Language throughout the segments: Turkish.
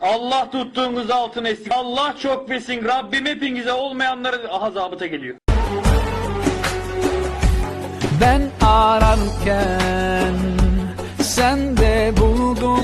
Allah tuttuğunuz altın etsin. Allah çok besin. Rabbim hepinize olmayanları aha zabıta geliyor. Ben ararken sen de buldun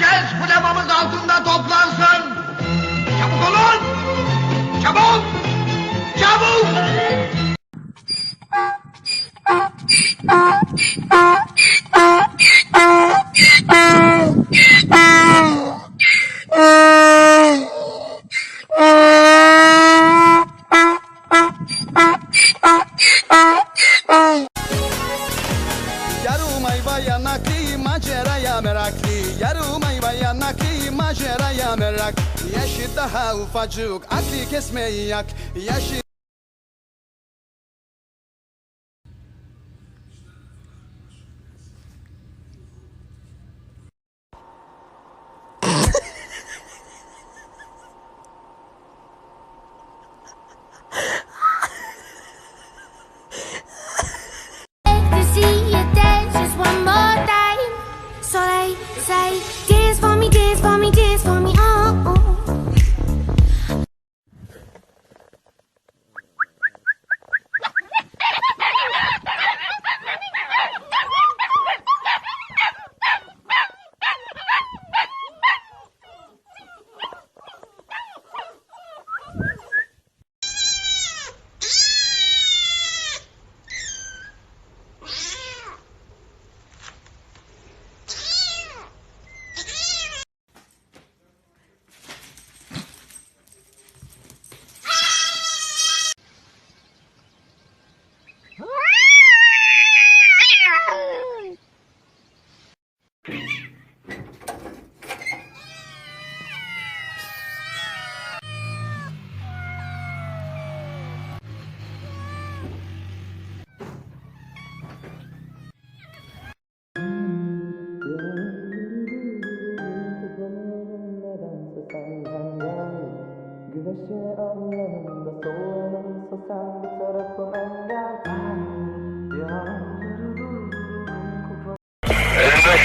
herkes flamamız altında toplansın. Çabuk olun! Çabuk! Çabuk! Ayva yanaklı maceraya meraklı Yarım ayva yanaklı maceraya merak. Yaşı daha ufacık aklı kesmeyi yak. Yaşı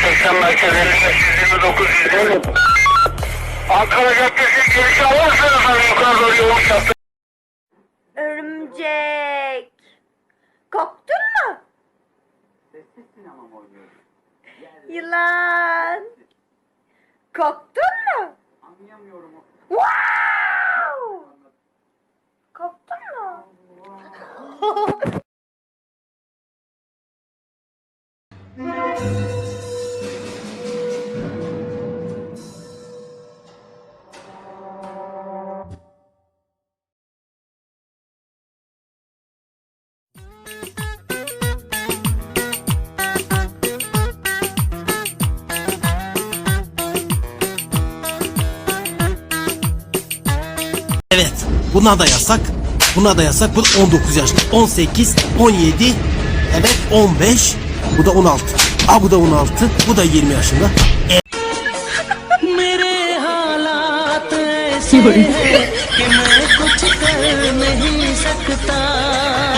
5580 merkez 5529 120. Ankara Caddesi girişi alırsanız hani yukarı doğru yoğun çapta. Örümcek. Korktun mu? Yılan. Korktun mu? Anlayamıyorum. Wow! Korktun mu? Evet. Buna da yasak. Buna da yasak. Bu da 19 yaş. 18, 17, evet 15. Bu da 16. Aa bu da 16. Bu da 20 yaşında. मेरे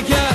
again.